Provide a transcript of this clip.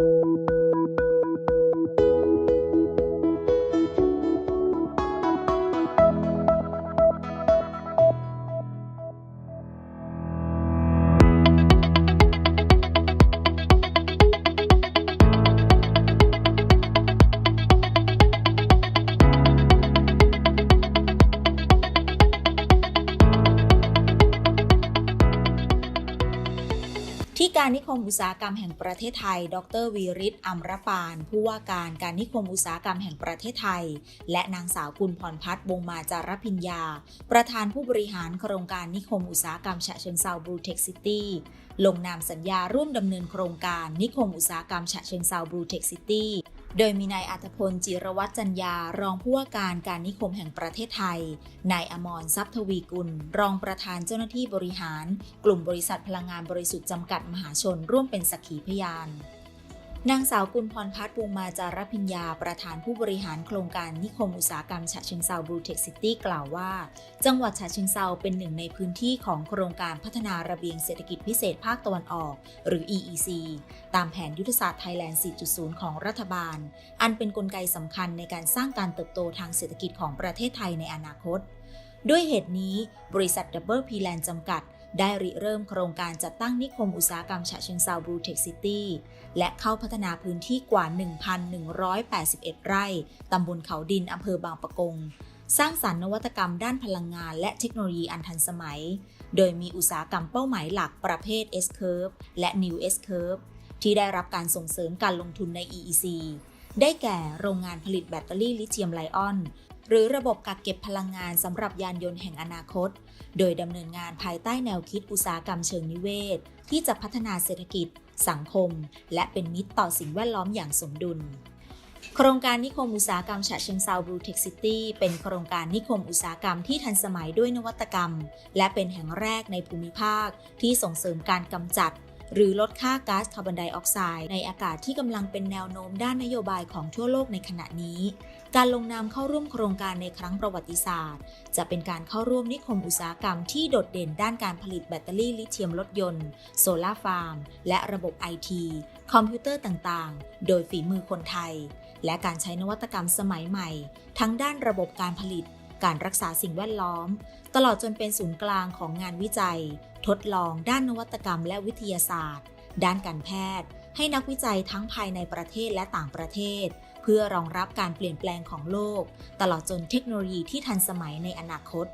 you ที่การนิคมอุตสาหกรรมแห่งประเทศไทย ดรวีริศอัมรปาน ผู้ว่าการการนิคมอุตสาหกรรมแห่งประเทศไทย และนางสาวกุลพรพัฒน์วงมาจารพิญญา ประธานผู้บริหารโครงการนิคมอุตสาหกรรมฉะเชิงเซาบลูเทคซิตี้ลงนามสัญญาร่วมดำเนินโครงการนิคมอุตสาหกรรมฉะเชิงเซาบลูเทคซิตี้ โดยมีนายอัตพลจิรวัตรจัญญารองผู้ว่าการการนิคมแห่งประเทศไทย นายอมรทรัพย์ทวีกุล รองประธานเจ้าหน้าที่บริหาร กลุ่มบริษัทพลังงานบริสุทธิ์จำกัดมหาชนร่วมเป็นสักขีพยาน นางสาวกุลพรพัฒน์วงมาจารพิญญา ประธานผู้บริหารโครงการนิคมอุตสาหกรรมฉะเชิงเซาบลูเทคซิตี้กล่าวว่า จังหวัดฉะเชิงเซาเป็นหนึ่งในพื้นที่ของโครงการพัฒนาระเบียงเศรษฐกิจพิเศษภาคตะวันออก หรือ EEC ตามแผนยุทธศาสตร์ไทยแลนด์ 4.0 ของรัฐบาล อันเป็นนกลไกสำคัญในการสร้างการเติบโตทางเศรษฐกิจของประเทศไทยในอนาคต ด้วยเหตุนี้ บริษัท Double P Land จำกัด ได้ริเริ่มโครงการจัดตั้งนิคมอุตสาหกรรมฉะเชิงเซาบลูเทคซิตี้และเข้าพัฒนาพื้นที่กว่า 1,181 ไร่ ตำบลเขาดิน อำเภอบางปะกง สร้างสรรค์นวัตกรรมด้านพลังงานและเทคโนโลยีอันทันสมัย โดยมีอุตสาหกรรมเป้าหมายหลักประเภท S-Curve และ New S-Curve ที่ได้รับการส่งเสริมการลงทุนใน EEC ได้แก่โรงงานผลิตแบตเตอรี่ลิเธียมไลออนหรือระบบกักเก็บพลังงานสำหรับยานยนต์แห่งอนาคต โดยดำเนินงานภายใต้แนวคิดอุตสาหกรรมเชิงนิเวศ ที่จะพัฒนาเศรษฐกิจ สังคม และเป็นมิตรต่อสิ่งแวดล้อมอย่างสมดุล โครงการนิคมอุตสาหกรรมฉะเชิงเซาบลูเทคซิตี้เป็นโครงการนิคมอุตสาหกรรมที่ทันสมัยด้วยนวัตกรรม และเป็นแห่งแรกในภูมิภาคที่ส่งเสริมการกำจัด หรือลดค่าก๊าซคาร์บอนไดออกไซด์ในอากาศที่กำลังเป็นแนวโน้มด้านนโยบายของทั่วโลกในขณะนี้ การลงนามเข้าร่วมโครงการในครั้งประวัติศาสตร์ จะเป็นการเข้าร่วมนิคมอุตสาหกรรมที่โดดเด่นด้านการผลิตแบตเตอรี่ลิเธียมรถยนต์ โซลาร์ฟาร์ม และระบบไอทีคอมพิวเตอร์ต่างๆ โดยฝีมือคนไทย และการใช้นวัตกรรมสมัยใหม่ ทั้งด้านระบบการผลิต การรักษาสิ่งแวดล้อม ตลอดจนเป็นศูนย์กลางของงานวิจัย ทดลองด้านนวัตกรรมและวิทยาศาสตร์ ด้านการแพทย์ ให้นักวิจัยทั้งภายในประเทศและต่างประเทศ เพื่อรองรับการเปลี่ยนแปลงของโลก ตลอดจนเทคโนโลยีที่ทันสมัยในอนาคต